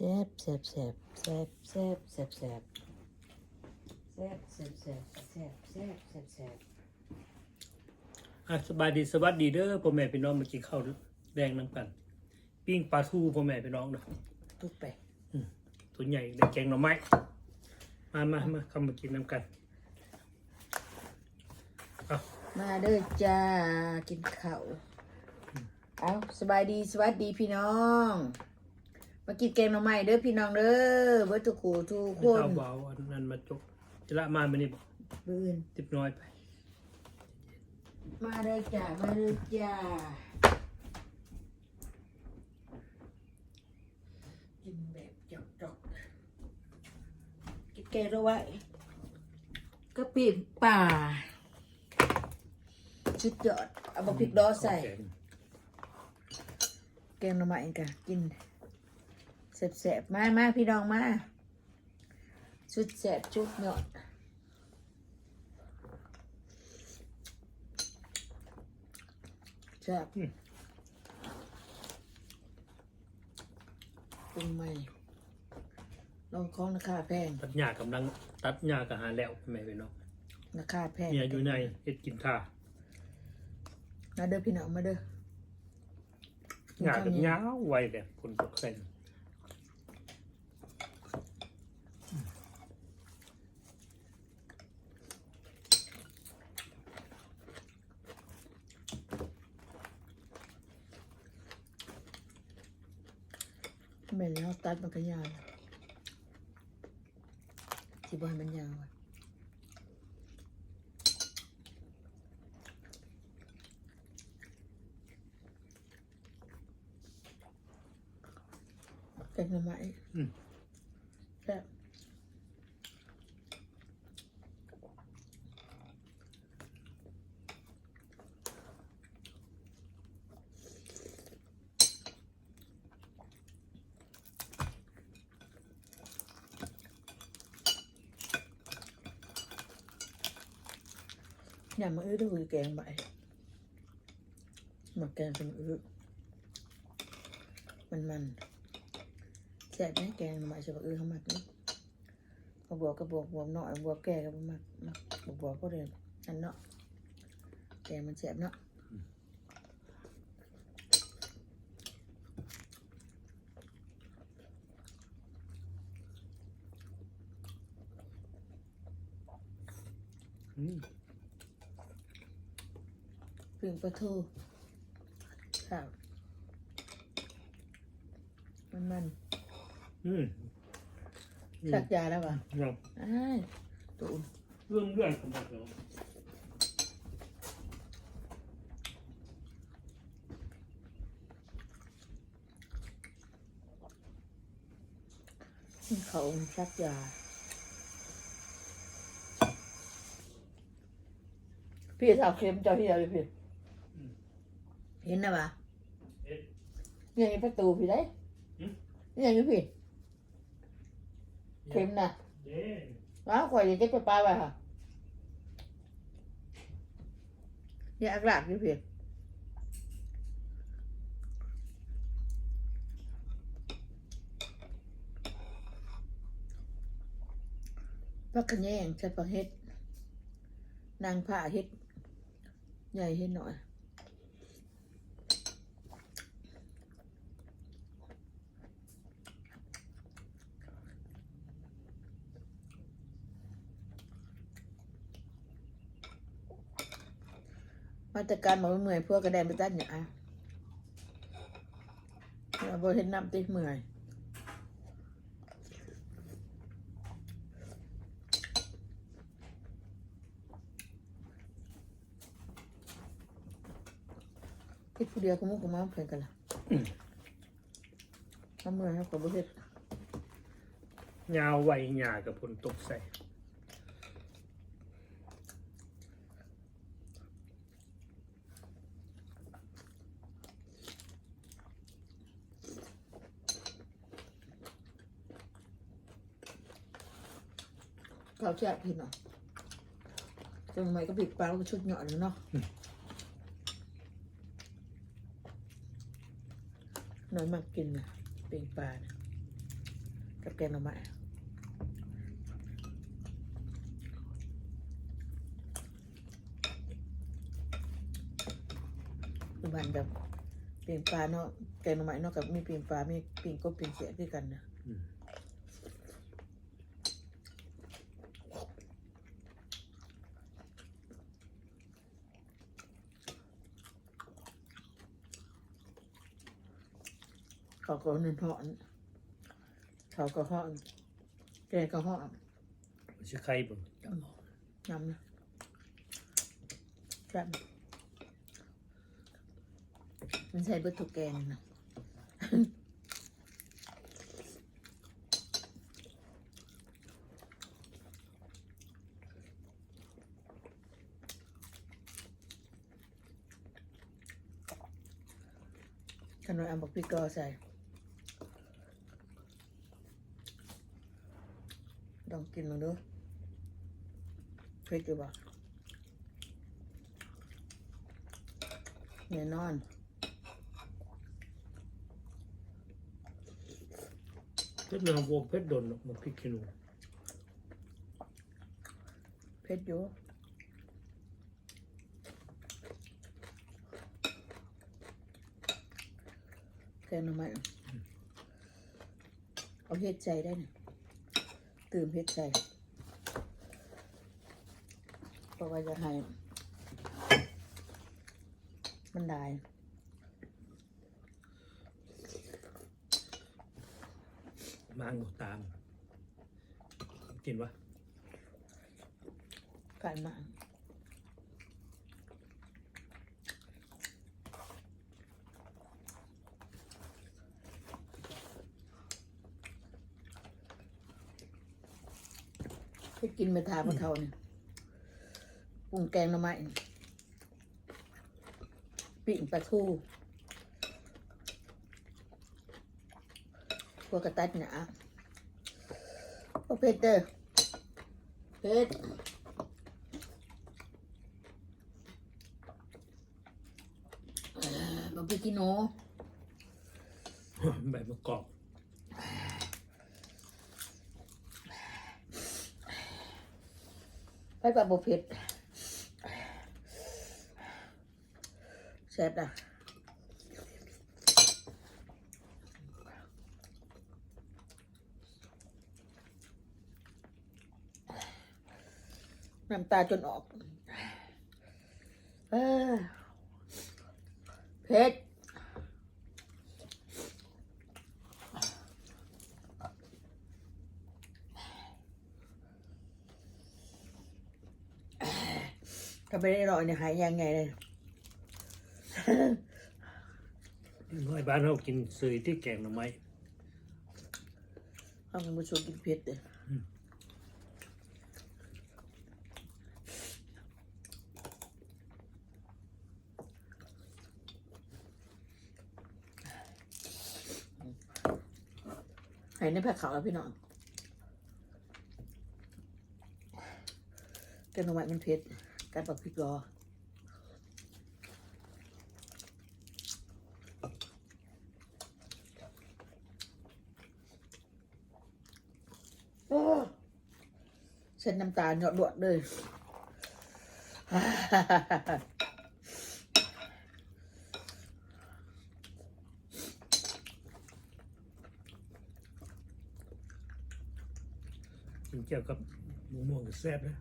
ซ่บแซ่บแซ่บแซ่บแซ่บแซ่บแซ่บแซ่บแซ่บแซ่บแซ่บแซ่บแซ่บแซ่บอะสบายดีสวัสดีเด้อพ่อแม่พี่น้องมากินข้าวแดงน้ำกัน ปิ้งปลาทูพ่อแม่พี่น้องเนาะทุกไปตัวใหญ่ได้แกงหน่อไม้มามามาเข้ามากินน้ำกันเอามาเด้อจ้ากินข้าวเอาสบายดีสวัสดีพี่น้อง มากินแกงหน่อไม้เด้อพี่น้องเด้อเบิดทุกคู่ทุกคไม่นเอาเบาอันนั้นมาจกจะละมาไม่นี่บอกบื้นติบน้อยไปมาเด้อจ้ามาเด้อจ้ากินแบบจอกๆกินแกงเอาไว้กะปิป่าชุดยอดเอาบะพริกดอใส่แกงแกงหน่อไม้กันกิน แสบๆ มามาพี่น้องมาชุดแสบชุดยอดแซ่บปรุงใหม่ลองของราคาแพงตัดหญ้ากำลังตัดหญ้ากะหาแล้วพ่อแม่พี่น้องราคาแพงเมียอยู่ในเฮ็ดกินท่ามาเด้อพี่น้องมาเด้อหญ้ากับหญ้าไวแบบคนตกเส้น แม่นแล้วตัดมันก็ยาวสิบวันมันยาวอะแกงหน่อไม้อืมแซ่บ ย่ามาอื้อด้วยแกงใบหมักแกงเป็นอื้อมันมันๆแซ่บไหมแกงหน่อไม้ใช่ปะอื้อเขาหมักนี่เขาบวกก็บวกบวกหน่อยบวกแก่ก็บ่หมักหมักบวกบวกก็เรียนอันเนาะแกงมันแซ่บเนาะอืม ปิ่งปลาทูครับมันมันอืมๆชักยาแล้วป่ะเนาะอ้ายตูนเรื่องเรื่องของมันเนาะเขาชักยาพี่สาวเค็มเจ้าเฮียเลยพี่ เห็นนะป่ะเอ๊ะเนี่ยมีประตูพี่ได้หืมเนี่ยอยู่พี่เค็มนะเด้ว้าวข่อยจะเก็บไปปลาไปค่ะเนี่ยอักหลากอยู่พี่พักขะแยงใส่ผักเฮ็ดนางผ้าเฮ็ดใหญ่เฮ็ดหน่อย มาตรการหมอเมื่อยพวกกระแดนไปตัดเนี่ยอะเราบเห็นน้ำติเมื่อยคิดผู้เดียวก็มุกกับมาเพื่อนกันละทำเมื่อยครับกับบเฮ็ดยาวไวหญ้ากับผลตกใส่ ขาแช่ผิดเนาะจนทำไมก็ผิดปลาแล้วก็ชุดเหยาะเลยเนาะหน่อยมากกินนะเป็นปลานะกับแกงหน่อไม้คือมันแบบปีงปลาเนาะแกงหน่อไม้เนาะกับมีปีงปลามีปีงกบปีงเสียคือกันนะ เขาก็นึ่งทอดเขาก็ห่อนแกงก็ห่อนชื่อใครบ่จำเอายำนะแซ่บมันใส่เบิดทุกแกงนะขนมอัมบักพริกกอใส่ องกินลองดูเผ็ดอยู่บ่แน่นอนเพชรนางวงเพชรดนมันพริกขี้หนูเผ็ดอยู่แกงหน่อไม้เอาเห็ดใจได้เนี่ย ตื่มเห็ดใจเพราะว่าจะให้ มันได้มางตาม กินวะการมา ให้กินไปทาพะเทาเนี่ยปรุงแกงหน่อไม้ปิ่งปลาทูพวกกระตัดหนาโอเพชรเด้อเพชรบะพริกขี้หนูแบบมะกอก ไปกับบะเผ็ดแซ่บอะน้ำตาจนออก เออเผ็ด ถ้าไม่ได้อร่อยเนี่ยหายยังไงเลยน้อยบ้านเรากินซื้อที่แกงหน่อไม้เอาคุณผู้ชมกินเผ็ดเลยหายในผักขาวแล้วพี่น้องแกงหน่อไม้มันเผ็ด การปักพริกรอโอ้เส้นน้ำตาลหยดดวดเลยกินเกี่ยวกับหมูม่วงกับแซ่บนะ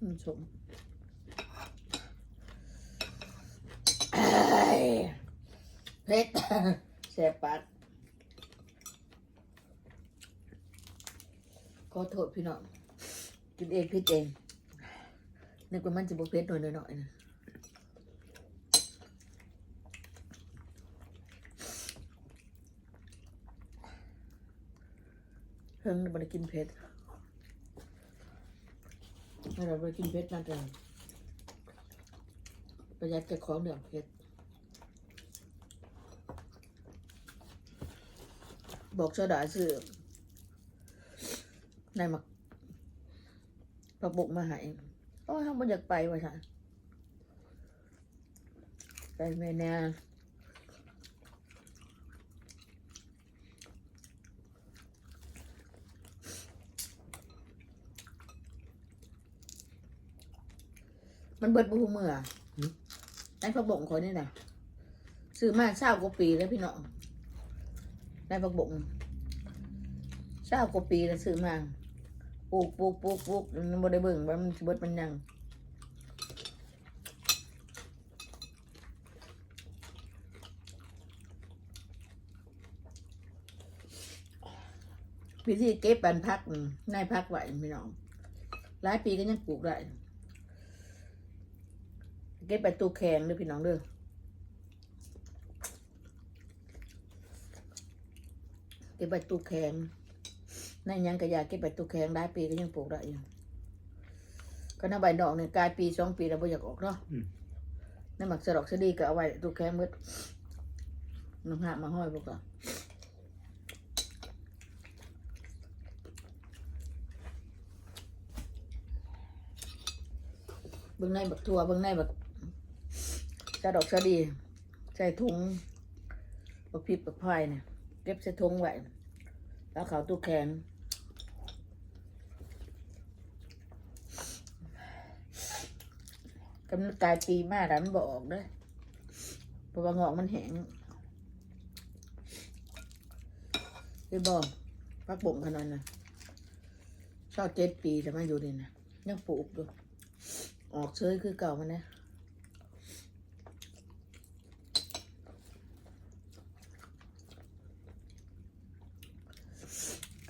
อืมชมเอ้ยเผ็ดแสบปากขอโทษพี่น้องกินเองพิดเองนึกว่ามันจะบกเผ็ดหน่อยหน่อยๆนะเพิ่งมาได้กินเผ็ด ให้เราไปกินเผ็ดนั่นเองประหยัดแก่ของเดือดเผ็ดบอกเจ้าดาซื้อในมักปลาบุกมาใหายโอ้ยเขาไม่อยากไปวะค่ะไปแม่แน่ มันเบิดบูเมื่อหืมในผักบงคนนี่นะซื้อมาเช้ากว่าปีแล้วพี่น้องในผักบงเช้ากว่าปีแล้วซื้อมาปลูกปลูกปลูกปลูกมันบ่ได้เบิ่งว่ามันสิเบิดมันยังวิธีเก็บบันพักนี่ในพักไหวพี่น้องหลายปีก็ยังปลูกได้ เก็บไปตู้แข็งเด้อพี่น้องเด้อเก็บไปตู้แข็งในหยังกระยาเก็บไปตู้แข็งหลายปีก็ยังปลูกได้อยู่ก็น่าใบดอกเนี่ยกลายปีสองปีแล้วบ่อยากออกเนาะอืมน้ำหมักสะดอกสะดีก็เอาไว้ตู้แข็งมืดน้ำหักมาห้อยพวกเราเบื้องในบักทัวเบื้องในบัก จะดอกชะดี ใส่ถุงบักพริกบักพายเนี่ยเก็บใส่ถุงไว้แล้วเขาตู้แข็งกำลังกายปีมากแล้วมันบออกด้อเพราะว่างอกมันแห้งไปบอกพักบ่งขนาดนั้นชอบเจ็ดปีแต่มาอยู่นี่นะยังปลูกอยู่ออกเชยคือเก่ามันนะ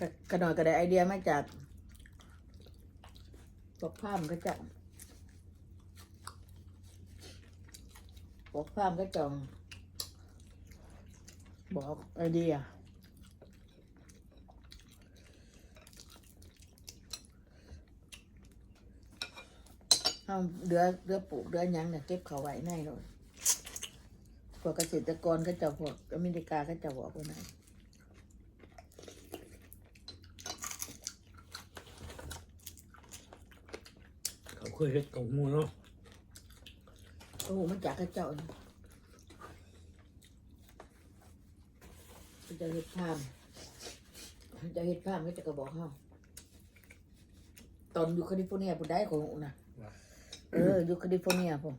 กระกระหน่อยก็ได้ไอเดียมาจากปกผ้ามก็จังปกผ้ามก็จังบอกไอเดียเอาเดือเดือปลูกเดือยังเนี่ยเก็บเขาไว้ในเลยพวกเกษตรกรก็จะพวกอเมริกาก็จะบอกว่าไง เขาเค ยเฮ็ดกับหมูเนาะโอ้โหมันจากกระเจ้านี่มันจะเห็ดพามมันจะเห็ดพามก็จะกระบอกเขาตอนอยู่แคลิฟอร์เนียผมได้ของหนูนะเอออยู่แคลิฟอร์เนียผม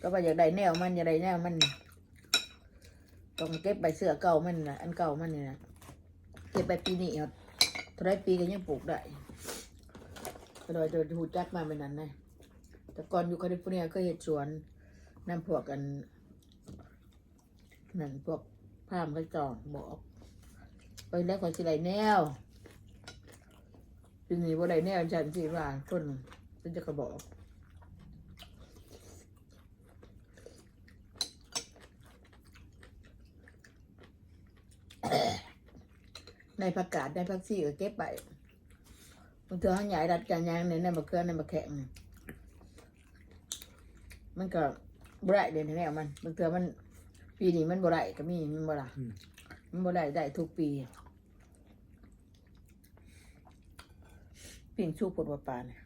ก็ว่าอยากได้แนวมันอยากได้แนวมันต้องเก็บใบเสื้อเก่ามันนะอันเก่ามันนี่นะเก็บไปปีนี้เอาเท่าไรปีก็ยังปลูกได้ ก็โดยโดยหูจักมาเป็นนั้นนะแต่ก่อนอยู่แคลิฟอร์เนียก็เห็ดสวนนั่นพวกกันนั่นพวกพามก็จองบอกไปแล้วขอสิไรแนวทีนี้ว่าไดแน่ฉันสิว่าคนฉันจะกระบอกในผักกาดในผักซี่ก็เก็บไป บางเทื่อเขาใหญ่ดัดจานยางในในมะเขือในมะแขงนี่มันก็บ่ได้เดือนที่แล้วมันบางเทื่อมัน ปีนี้มันบ่ได้ก็มีมันบ่ได้มันบ่ได้ได้ทุกปีปิ่งชูปวดว่าปลาเนี่ย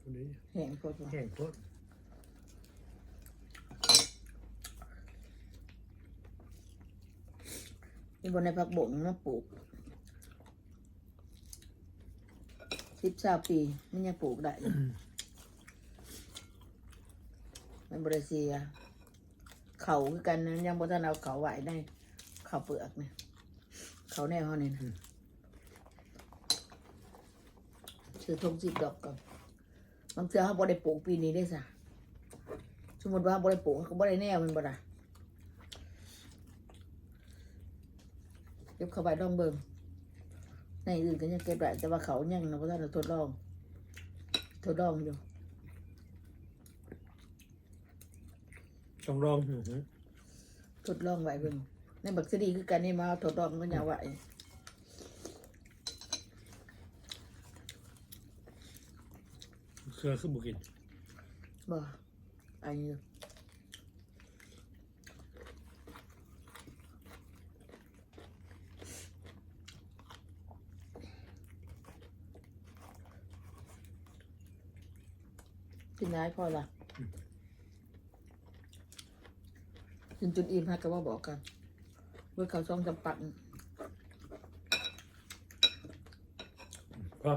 คนนี้แห้งปวดว่าแห้งโคตรมีบนในผักบงมาปลูก สิบสาปีมันยังปลูกได้เลยมันบริเซีย เขาคือกันนะยังบ่ทันเอาเขาไหวได้ เขาเปลือกเนี่ย เขาแน่เขาเนี่ยนะซื้อทงสิบดอกก่อนบางเทื่อเขาบ่ได้ปลูกปีนี้ได้สะสมมติว่าบ่ได้ปลูกเขาก็บ่ได้แน่มันบ่ได้เก็บเข้าไปลองเบิ่ง ในอื่นก็ยังเก็บได้แต่ว่าเขายังนะเพราะท่านทดลองทดลองอยู่ต้องลองอื้อหือทดลองไว้เบิ่งในบักซีดีคือกันนี่มาทดลองก็อย่าไหวเครือคือบุกินบ่อันนี้ กินได้พอละจนจนอิ่มฮะก็ว่าบอกกันเมื่อเขาช่องจำปันก็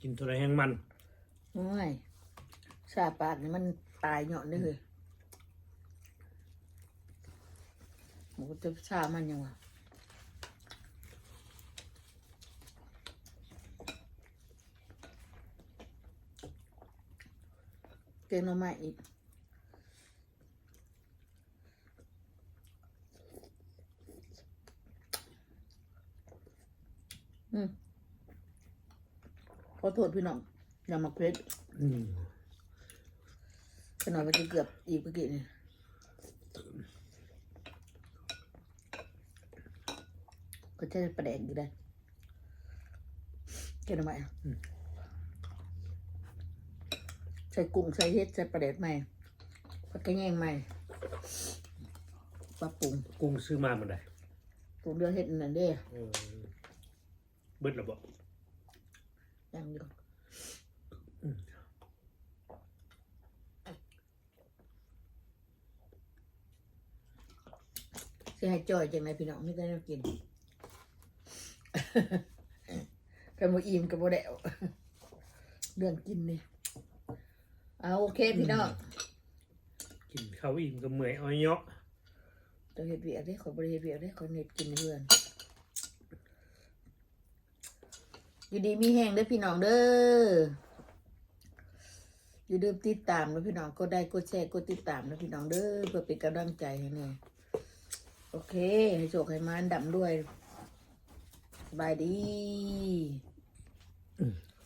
กินตัวไรแห้งมันโอ้ยสาปากนี่มันตายเหยาะเลยโอ้จะชามันยังวะ เกนเอามาอีกอืมขอโทษพี่น้องอย่ามาเพชรอืมขนาดมันจะเกือบอีกเมื่อกี้นี่ก็จะประแดงอยู่ได้เกินทำไมอะ ใส่กุ้งใส่เห็ดใส่ประเด็ดใหม่ผักกระแยงใหม่ปรับปรุงกุ้งซื้อมาเมื่อไหร่ปรุงเดือเห็ดนั่นเด้เออเบิดระบอกยังอยู่สิให้จ่อยจังไรพี่น้องไม่ได้แนวกินกันบ่อิ่มกับบ่แดวเรื่องกินนี่ เอาโอเคพี่น้องกินข้าวอิ่มก็เมื่อยเอาเนาะตัวเฮ็ดเวียกเด้ขอยบ่ได้เฮ็ดเวียกเด้ขอยเฮ็ดกินเพื่อนอยู่ดีมีแห้งเด้อพี่น้องเด้ออย่าลืมติดตามนะพี่น้องกดได้กดแชร์กดติดตามนะพี่น้องเด้อเพื่อเป็นกำลังใจให้แน่โอเค ให้โชคให้มานดำด้วย สบายดีอืม